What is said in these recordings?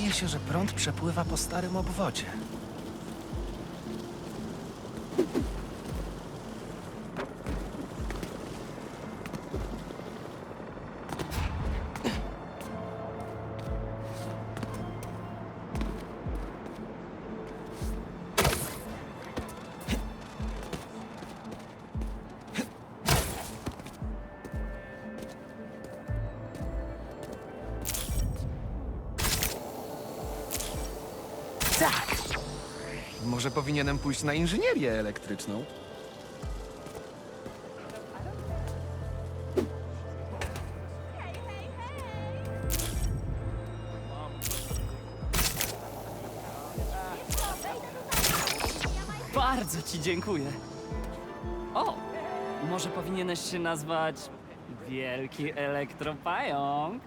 mi się, że prąd przepływa po starym obwodzie. Tak! Może powinienem pójść na inżynierię elektryczną? Bardzo ci dziękuję. O, może powinieneś się nazwać Wielki Elektropająk?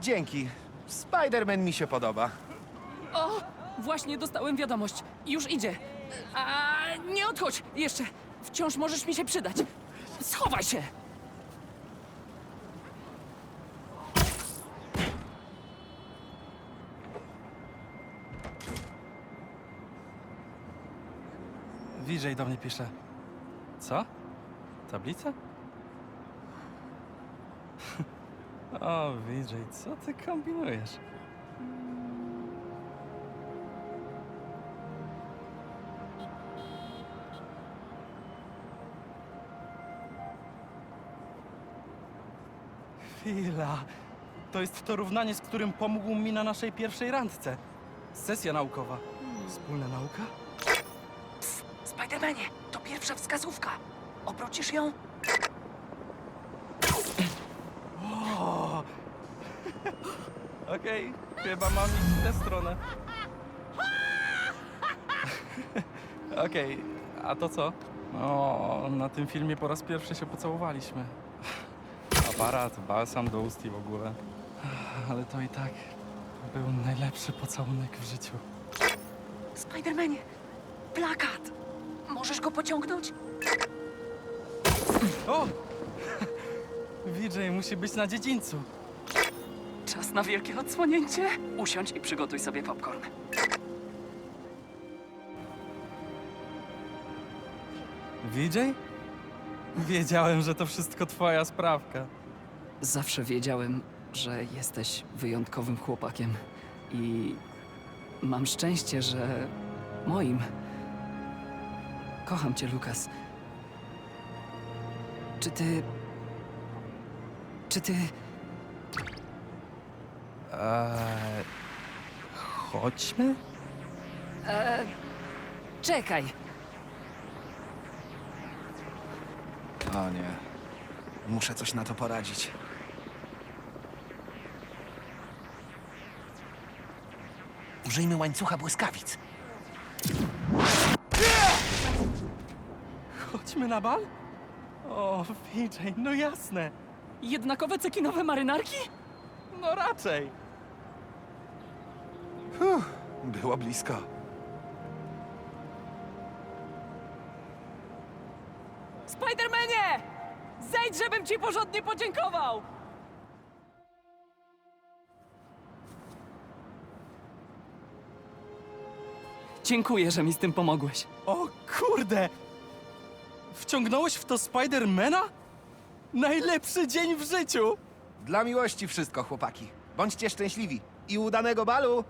Dzięki. Spider-Man mi się podoba. Właśnie dostałem wiadomość. Już idzie. A nie odchodź jeszcze. Wciąż możesz mi się przydać. Schowaj się. VJ do mnie pisze. Co? Tablica? o, VJ, co ty kombinujesz? Chwila. To jest to równanie, z którym pomógł mi na naszej pierwszej randce. Sesja naukowa. Wspólna nauka? Spidermanie, to pierwsza wskazówka. Obrócisz ją? O! Okej, chyba mam iść w tę stronę. Okej, a to co? O, na tym filmie po raz pierwszy się pocałowaliśmy. Aparat, balsam do ust i w ogóle. Ale to i tak był najlepszy pocałunek w życiu. Spidermanie, plakat. Możesz go pociągnąć? O! VJ musi być na dziedzińcu. Czas na wielkie odsłonięcie. Usiądź i przygotuj sobie popcorn. VJ? Wiedziałem, że to wszystko twoja sprawka. Zawsze wiedziałem, że jesteś wyjątkowym chłopakiem i mam szczęście, że moim. Kocham cię, Lukas. Czy ty. Czy ty. Eee, chodźmy? Czekaj! O nie. Muszę coś na to poradzić. Użyjmy łańcucha błyskawic. Chodźmy na bal? O, VJ, no jasne. Jednakowe cekinowe marynarki? No raczej. Było blisko. Spidermanie! Zejdź, żebym ci porządnie podziękował! Dziękuję, że mi z tym pomogłeś. O kurde! Wciągnąłeś w to Spidermana? Najlepszy dzień w życiu! Dla miłości wszystko, chłopaki. Bądźcie szczęśliwi. I udanego balu!